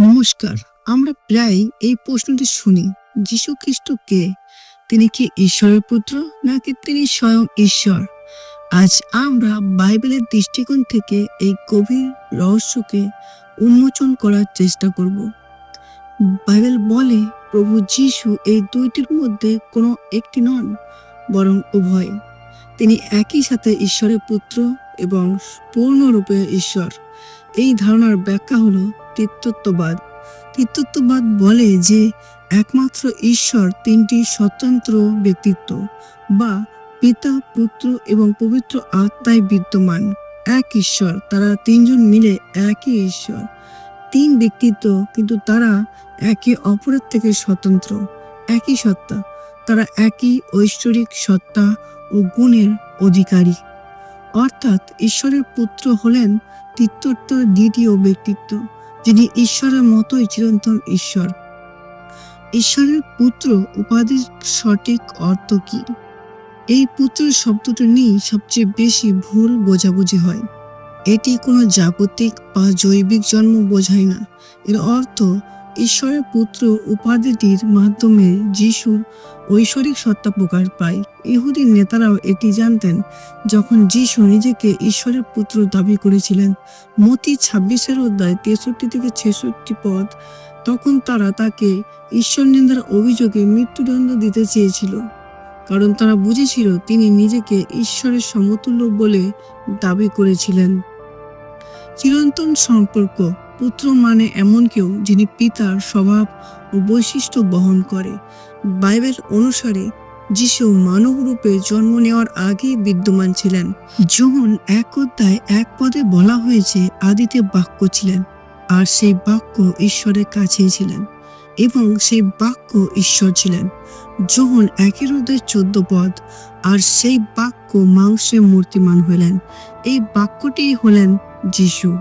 নমস্কার, আমরা প্রায় এই প্রশ্নটি শুনি, যীশু খ্রিস্ট কে? তিনি কি ঈশ্বরের পুত্র নাকি তিনি স্বয়ং ঈশ্বর? আজ আমরা বাইবেলের দৃষ্টিকোণ থেকে এই গভীর রহস্যকে উন্মোচন করার চেষ্টা করব। বাইবেল বলে, প্রভু যীশু এই দুইটির মধ্যে কোনো একটি নন, বরং উভয়। তিনি একই সাথে ঈশ্বরের পুত্র এবং পূর্ণরূপে ঈশ্বর। এই ধারণার ব্যাখ্যা হলো তৃত্বত্ববাদ তৃত্বত্ববাদ বলে যে একমাত্র ঈশ্বর তিনটি স্বতন্ত্র ব্যক্তিত্ব বা পিতা, পুত্র এবং পবিত্র আত্মায় বিদ্যমান। এক ঈশ্বর, তারা তিনজন মিলে একই ঈশ্বর। তিন ব্যক্তিত্ব, কিন্তু তারা একে অপরের থেকে স্বতন্ত্র, একই সত্তা। তারা একই ঐশ্বরিক সত্তা ও গুণের অধিকারী। অর্থাৎ ঈশ্বরের পুত্র হলেন তৃতীয়ত্ব দ্বিতীয় ব্যক্তিত্ব। যিনি ঈশ্বরের মতোই চিরন্তন ঈশ্বর। ঈশ্বরের পুত্র উপাধির সঠিক অর্থ কি? এই পুত্র শব্দটি নিয়ে সবচেয়ে বেশি ভুল বোঝাবুঝি হয়। এটি কোনো জাগতিক বা জৈবিক জন্ম বোঝায় না। এর অর্থ ঈশ্বরের পুত্র উপাধিটির মাধ্যমে যিশু ঐশ্বরিক সত্তা প্রকাশ পায়। ইহুদি নেতারাও এটি জানতেন যখন যিশু নিজেকে ঈশ্বরের পুত্র দাবি করেছিলেন। মতি ছাব্বিশের অধ্যায় তেষট্টি থেকে ছেষট্টি পদ। তখন তারা তাকে ঈশ্বর নিন্দার অভিযোগে মৃত্যুদণ্ড দিতে চেয়েছিল। কারণ তারা বুঝেছিল তিনি নিজেকে ঈশ্বরের সমতুল্য বলে দাবি করেছিলেন। চিরন্তন সম্পর্ক পুত্র মানে এমন কেউ যিনি পিতার স্বভাব ও বৈশিষ্ট্য বহন করে। বাইবেল অনুসারে যিশু মানব রূপে জন্ম নেওয়ার আগেই বিদ্যমান ছিলেন। যখন এক অধ্যায় এক পদে বলা হয়েছে, আদিতে বাক্য ছিলেন, আর সেই বাক্য ঈশ্বরের কাছেই ছিলেন, এবং সেই বাক্য ঈশ্বর ছিলেন। যখন একের অধ্যায় চোদ্দ পদ, আর সেই বাক্য মাংসে মূর্তিমান হলেন। এই বাক্যটি হলেন যিশু।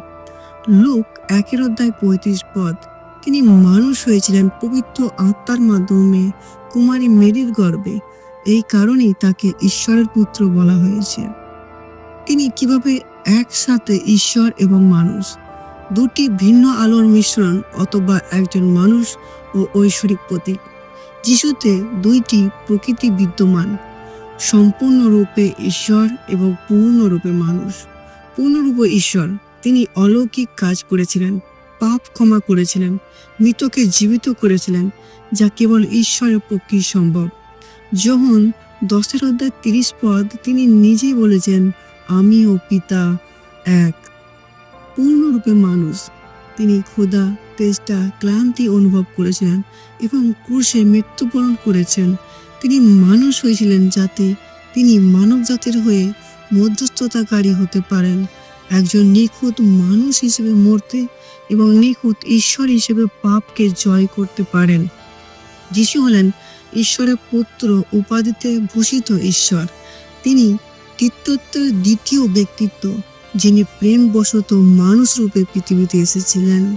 লোক একের অধ্যায় পঁয়ত্রিশ পদ। তিনি মানুষ হয়েছিলেন পবিত্র আত্মার মাধ্যমে কুমারী মেরির গর্বে। এই কারণেই তাকে ঈশ্বরের পুত্র বলা হয়েছে। তিনি কীভাবে একসাথে ঈশ্বর এবং মানুষ, দুটি ভিন্ন আলোর মিশ্রণ অথবা একজন মানুষ ও ঐশ্বরিক প্রতীক, যিশুতে দুইটি প্রকৃতি বিদ্যমান, সম্পূর্ণরূপে ঈশ্বর এবং পূর্ণরূপে মানুষ, পূর্ণরূপে ঈশ্বর। তিনি অলৌকিক কাজ করেছিলেন, পাপ ক্ষমা করেছিলেন, মৃতকে জীবিত করেছিলেন, যা কেবল ঈশ্বরের পক্ষেই সম্ভব। যখন দশের অধ্যায় তিরিশ পদ তিনি নিজেই বলেছেন, আমি ও পিতা এক, পূর্ণরূপে মানুষ তিনি ক্ষুধা, তেষ্টা, ক্লান্তি অনুভব করেছিলেন এবং ক্রুশে মৃত্যুবরণ করেছেন। তিনি মানুষ হয়েছিলেন যাতে তিনি মানব জাতির হয়ে মধ্যস্থতাকারী হতে পারেন। একজন নিখুঁত মানুষ হিসেবে মরতে এবং নিখুঁত ঈশ্বর হিসেবে পাপকে জয় করতে পারেন। যিশু হলেন ঈশ্বরের পুত্র, উপাধিতে ভূষিত ঈশ্বর। তিনি তৃতীয়ত্বের দ্বিতীয় ব্যক্তিত্ব, যিনি প্রেমবশত মানুষ রূপে পৃথিবীতে এসেছিলেন।